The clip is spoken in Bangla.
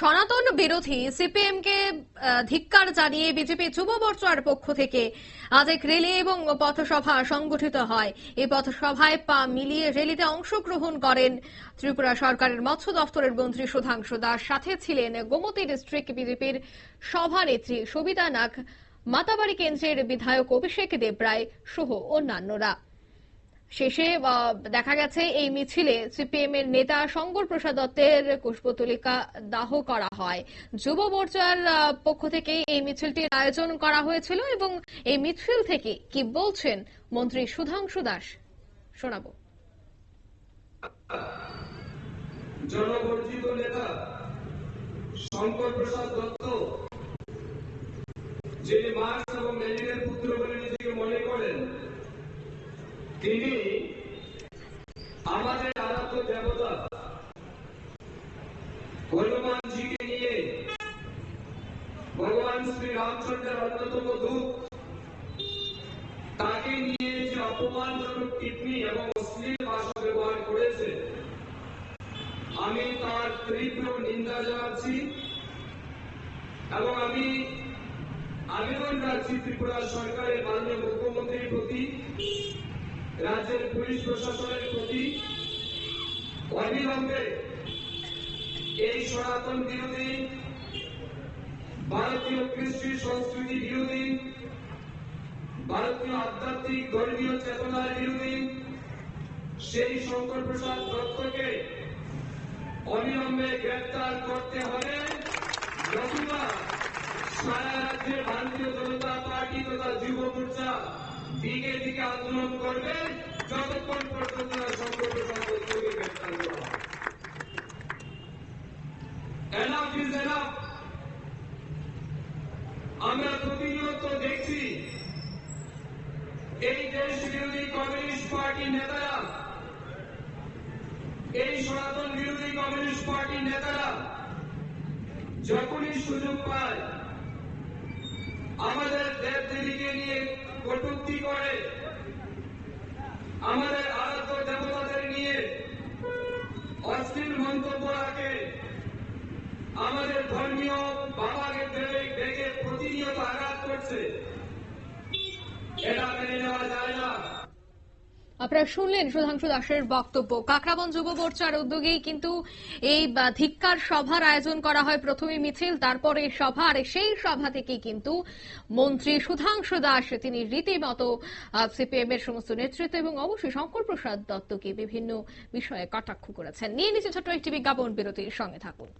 সনাতন বিরোধী সিপিএম কে ধিক্কার জানিয়ে বিজেপি যুব মোর্চার পক্ষ থেকে আজ এক রেলি এবং পথসভা সংগঠিত হয়। এই পথসভায় পা মিলিয়ে রেলিতে অংশগ্রহণ করেন ত্রিপুরা সরকারের মৎস্য দফতরের মন্ত্রী সুধাংশু দাস। সাথে ছিলেন গোমতী ডিস্ট্রিক্ট বিজেপির সভানেত্রী সবিতা নাগ। মাতাবাড়ি কেন্দ্রের বিধায়ক অভিষেক দেবরায় সহ অন্যান্যরা। শেষে দেখা গেছে এই মিছিলে সিপিএম এর নেতা শঙ্কর প্রসাদ দত্তের পুষ্পতলিকা দাহ করা হয়। যুব মোর্চার পক্ষ থেকে এই মিছিলটির আয়োজন করা হয়েছিল এবং এই মিছিল থেকে কি বলছেন মন্ত্রী সুধাংশু দাস? শোনাবো। নেতা শঙ্কর প্রসাদ দত্ত, যিনি মার্কস এবং লেনিনের পুত্র বলে নিজেকে মনে করেন তিনি আমাদের দেবতা হনুমানজিকে নিয়ে ভগবান শ্রী রামচন্দ্রের অন্যতম দূত, তাকে নিয়ে যে অপমানজনক টিপ্পনি এবং অশ্লীল ভাষা ব্যবহার করেছে, আমি তার তীব্র নিন্দা জানাচ্ছি এবং আমি আবেদন রাখছি ত্রিপুরা সরকারের মাননীয় মুখ্যমন্ত্রীর প্রতি, রাজ্যের পুলিশ প্রশাসনের অবিলম্বে এই সনাতন বিরোধী, ভারতীয় কৃষ্টি সংস্কৃতি বিরোধী, ভারতীয় আধ্যাত্মিক ধর্মীয় চেতনার বিরোধী সেই শঙ্কর প্রসাদ দত্তকে অবিলম্বে গ্রেপ্তার করতে হবে। নতুবা সারা রাজ্যে ভারতীয় জনতা পার্টি তথা যুব মোর্চা দিকে দিকে আন্দোলন করবে। আমরা প্রতিনিয়ত দেখছি এই দেশ বিরোধী কমিউনিস্ট পার্টি নেতারা, এই সনাতন বিরোধী কমিউনিস্ট পার্টির নেতারা যখনই সুযোগ পায়, আমাদের দেব দেবীকে নিয়ে কটূক্তি করে, আমাদের আরাধ্য দেবতাদের নিয়ে অশ্লীল মন্তব্য রাখে। আমাদের ধর্মীয় বাবাকে বেড়ে বেগে প্রতিনিয়ত আঘাত করছে। এটা মেনে নেওয়া যায় না। আপনারা শুনলেন সুধাংশু দাসের বক্তব্য। কাকরাবন যুব মোর্চার উদ্যোগেই কিন্তু এই ধিক্কার সভার আয়োজন করা হয় প্রথমে মিছিল, তারপরে সভা, আর সেই সভা থেকে কিন্তু মন্ত্রী সুধাংশু দাস, তিনি রীতিমতো সিপিএম এর সমস্ত নেতৃত্ব এবং অবশ্যই শঙ্কর প্রসাদ দত্তকে বিভিন্ন বিষয়ে কটাক্ষ করেছেন। নিয়ে নিচে ছোট্ট একটি বিজ্ঞাপন বিরতির সঙ্গে থাকুন।